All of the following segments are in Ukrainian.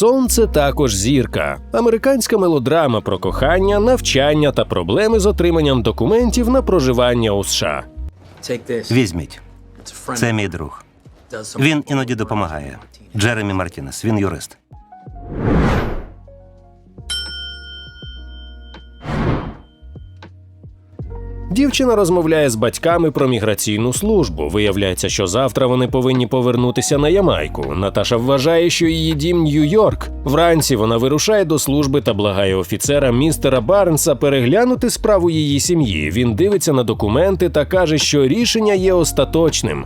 Сонце також зірка. Американська мелодрама про кохання, навчання та проблеми з отриманням документів на проживання у США. Візьміть. Це мій друг. Він іноді допомагає. Джеремі Мартінес, він юрист. Дівчина розмовляє з батьками про міграційну службу. Виявляється, що завтра вони повинні повернутися на Ямайку. Наташа вважає, що її дім Нью-Йорк. Вранці вона вирушає до служби та благає офіцера містера Барнса переглянути справу її сім'ї. Він дивиться на документи та каже, що рішення є остаточним.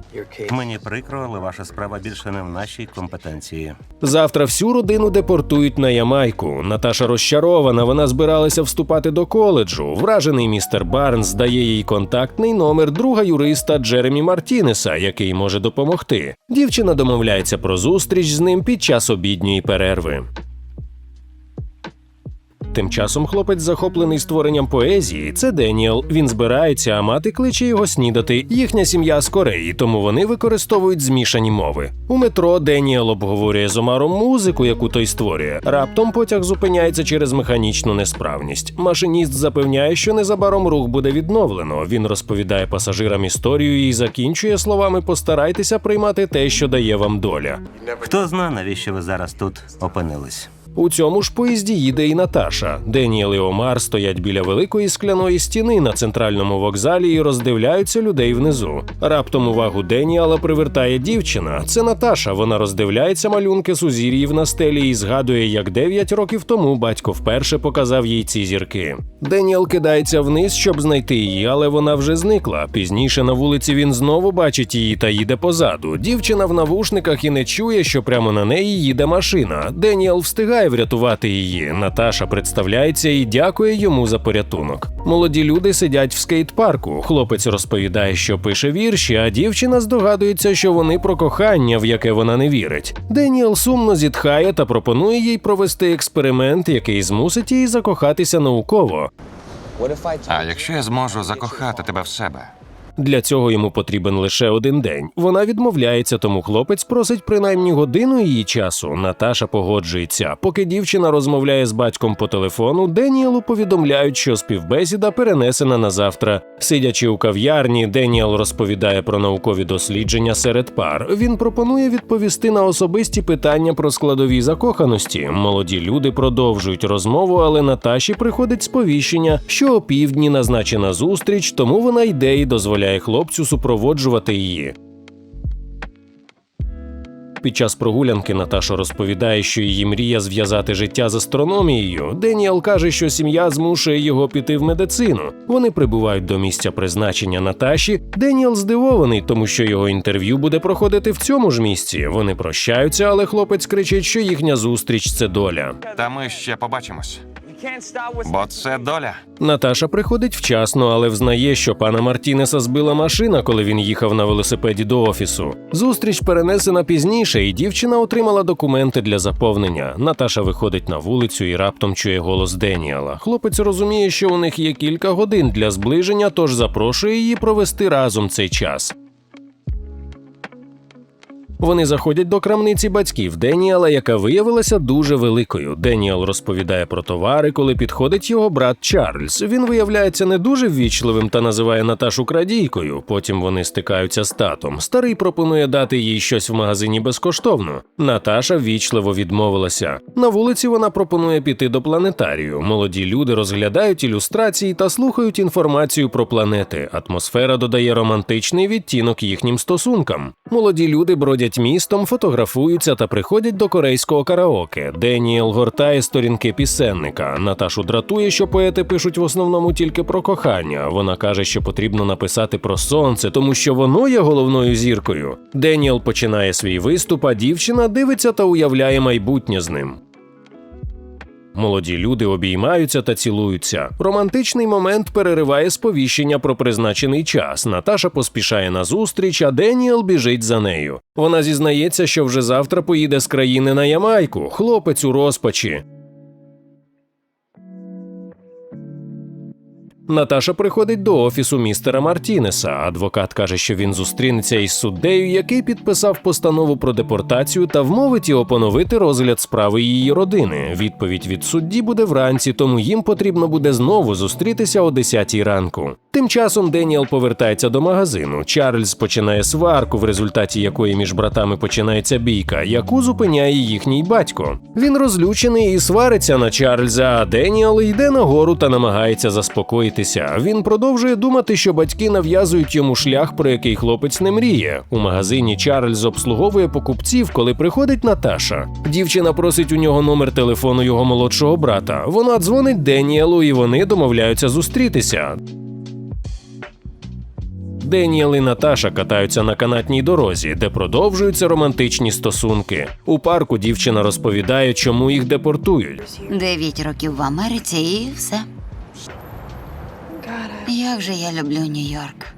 Мені прикро, але ваша справа більше не в нашій компетенції. Завтра всю родину депортують на Ямайку. Наташа розчарована. Вона збиралася вступати до коледжу. Вражений містер Барнс дає їй контактний номер друга юриста Джеремі Мартінеса, який може допомогти. Дівчина домовляється про зустріч з ним під час обідньої перерви. Тим часом хлопець захоплений створенням поезії. Це Деніел. Він збирається, а мати кличе його снідати. Їхня сім'я з Кореї, тому вони використовують змішані мови. У метро Деніел обговорює з Омаром музику, яку той створює. Раптом потяг зупиняється через механічну несправність. Машиніст запевняє, що незабаром рух буде відновлено. Він розповідає пасажирам історію і закінчує словами: постарайтеся приймати те, що дає вам доля. Хто зна, навіщо ви зараз тут опинились? У цьому ж поїзді їде і Наташа. Деніел і Омар стоять біля великої скляної стіни на центральному вокзалі і роздивляються людей внизу. Раптом увагу Деніела привертає дівчина. Це Наташа. Вона роздивляється малюнки сузір'їв на стелі і згадує, як 9 років тому батько вперше показав їй ці зірки. Деніел кидається вниз, щоб знайти її, але вона вже зникла. Пізніше на вулиці він знову бачить її та їде позаду. Дівчина в навушниках і не чує, що прямо на неї їде машина. Деніел встигає врятувати її. Наташа представляється і дякує йому за порятунок. Молоді люди сидять в скейт-парку. Хлопець розповідає, що пише вірші, а дівчина здогадується, що вони про кохання, в яке вона не вірить. Деніел сумно зітхає та пропонує їй провести експеримент, який змусить її закохатися науково. А якщо я зможу закохати тебе в себе? Для цього йому потрібен лише один день. Вона відмовляється, тому хлопець просить принаймні годину її часу. Наташа погоджується. Поки дівчина розмовляє з батьком по телефону, Деніелу повідомляють, що співбесіда перенесена на завтра. Сидячи у кав'ярні, Деніел розповідає про наукові дослідження серед пар. Він пропонує відповісти на особисті питання про складові закоханості. Молоді люди продовжують розмову, але Наташі приходить сповіщення, що опівдні назначена зустріч, тому вона йде і дозволяє хлопцю супроводжувати її. Під час прогулянки Наташа розповідає, що її мрія зв'язати життя з астрономією. Деніел каже, що сім'я змушує його піти в медицину. Вони прибувають до місця призначення Наташі. Деніел здивований, тому що його інтерв'ю буде проходити в цьому ж місці. Вони прощаються, але хлопець кричить, що їхня зустріч це доля. Та ми ще побачимось. Бо це доля. Наташа приходить вчасно, але взнає, що пана Мартінеса збила машина, коли він їхав на велосипеді до офісу. Зустріч перенесена пізніше, і дівчина отримала документи для заповнення. Наташа виходить на вулицю і раптом чує голос Деніела. Хлопець розуміє, що у них є кілька годин для зближення, тож запрошує її провести разом цей час. Вони заходять до крамниці батьків Деніела, яка виявилася дуже великою. Деніел розповідає про товари, коли підходить його брат Чарльз. Він виявляється не дуже ввічливим та називає Наташу крадійкою. Потім вони стикаються з татом. Старий пропонує дати їй щось в магазині безкоштовно. Наташа ввічливо відмовилася. На вулиці вона пропонує піти до планетарію. Молоді люди розглядають ілюстрації та слухають інформацію про планети. Атмосфера додає романтичний відтінок їхнім стосункам. Молоді люди бродять містом, фотографуються та приходять до корейського караоке. Деніел гортає сторінки пісенника. Наташу дратує, що поети пишуть в основному тільки про кохання. Вона каже, що потрібно написати про сонце, тому що воно є головною зіркою. Деніел починає свій виступ, а дівчина дивиться та уявляє майбутнє з ним. Молоді люди обіймаються та цілуються. Романтичний момент перериває сповіщення про призначений час. Наташа поспішає на зустріч, а Деніел біжить за нею. Вона зізнається, що вже завтра поїде з країни на Ямайку. Хлопець у розпачі. Наташа приходить до офісу містера Мартінеса. Адвокат каже, що він зустрінеться із суддею, який підписав постанову про депортацію та вмовить його поновити розгляд справи її родини. Відповідь від судді буде вранці, тому їм потрібно буде знову зустрітися о 10-й ранку. Тим часом Деніел повертається до магазину. Чарльз починає сварку, в результаті якої між братами починається бійка, яку зупиняє їхній батько. Він розлючений і свариться на Чарльза, а Деніел йде нагору та намагається заспокоїтися. Він продовжує думати, що батьки нав'язують йому шлях, про який хлопець не мріє. У магазині Чарльз обслуговує покупців, коли приходить Наташа. Дівчина просить у нього номер телефону його молодшого брата. Вона дзвонить Деніелу, і вони домовляються зустрітися. Деніел і Наташа катаються на канатній дорозі, де продовжуються романтичні стосунки. У парку дівчина розповідає, чому їх депортують. Дев'ять років в Америці і все. Як же я люблю Нью-Йорк.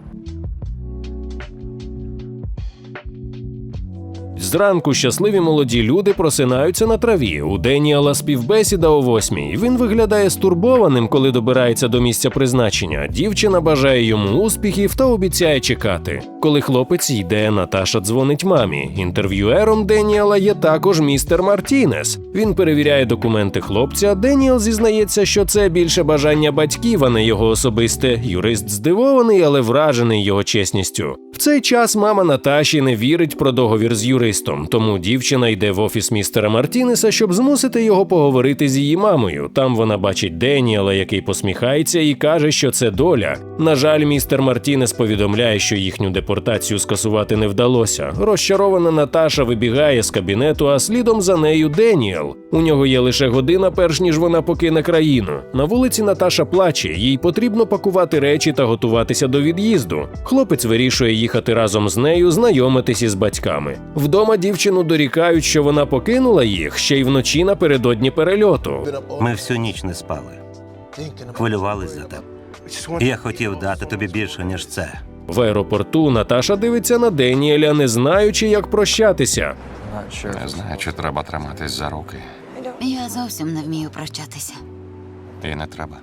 Зранку щасливі молоді люди просинаються на траві. У Деніела співбесіда о восьмій. Він виглядає стурбованим, коли добирається до місця призначення. Дівчина бажає йому успіхів та обіцяє чекати. Коли хлопець йде, Наташа дзвонить мамі. Інтерв'юером Деніела є також містер Мартінес. Він перевіряє документи хлопця. Деніел зізнається, що це більше бажання батьків, а не його особисте. Юрист здивований, але вражений його чесністю. В цей час мама Наташі не вірить про договір з юристом, тому дівчина йде в офіс містера Мартінеса, щоб змусити його поговорити з її мамою. Там вона бачить Деніела, який посміхається, і каже, що це доля. На жаль, містер Мартінес повідомляє, що їхню депортацію скасувати не вдалося. Розчарована Наташа вибігає з кабінету, а слідом за нею Деніел. У нього є лише година, перш ніж вона покине країну. На вулиці Наташа плаче, їй потрібно пакувати речі та готуватися до від'їзду. Хлопець вирішує їхати разом з нею, знайомитись із батьками. Вдома дівчину дорікають, що вона покинула їх ще й вночі напередодні перельоту. Ми всю ніч не спали. Хвилювались за тебе. Я хотів дати тобі більше, ніж це. В аеропорту Наташа дивиться на Деніеля, не знаючи, як прощатися. Не знаю, чи треба триматись за руки. Я зовсім не вмію прощатися. І не треба.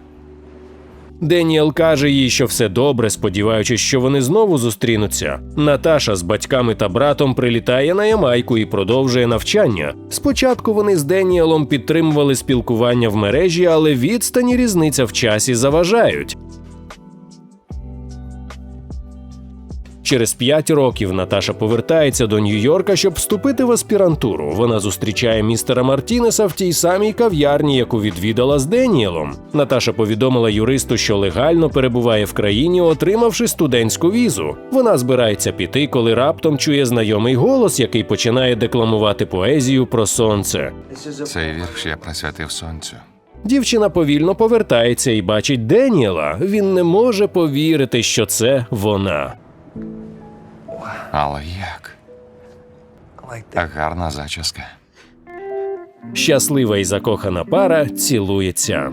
Деніел каже їй, що все добре, сподіваючись, що вони знову зустрінуться. Наташа з батьками та братом прилітає на Ямайку і продовжує навчання. Спочатку вони з Деніелом підтримували спілкування в мережі, але відстані різниця в часі заважають. Через п'ять років Наташа повертається до Нью-Йорка, щоб вступити в аспірантуру. Вона зустрічає містера Мартінеса в тій самій кав'ярні, яку відвідала з Деніелом. Наташа повідомила юристу, що легально перебуває в країні, отримавши студентську візу. Вона збирається піти, коли раптом чує знайомий голос, який починає декламувати поезію про сонце. Цей вірш я присвятив сонцю. Дівчина повільно повертається і бачить Деніела. Він не може повірити, що це вона. Але як? Гарна зачіска. Щаслива і закохана пара цілується.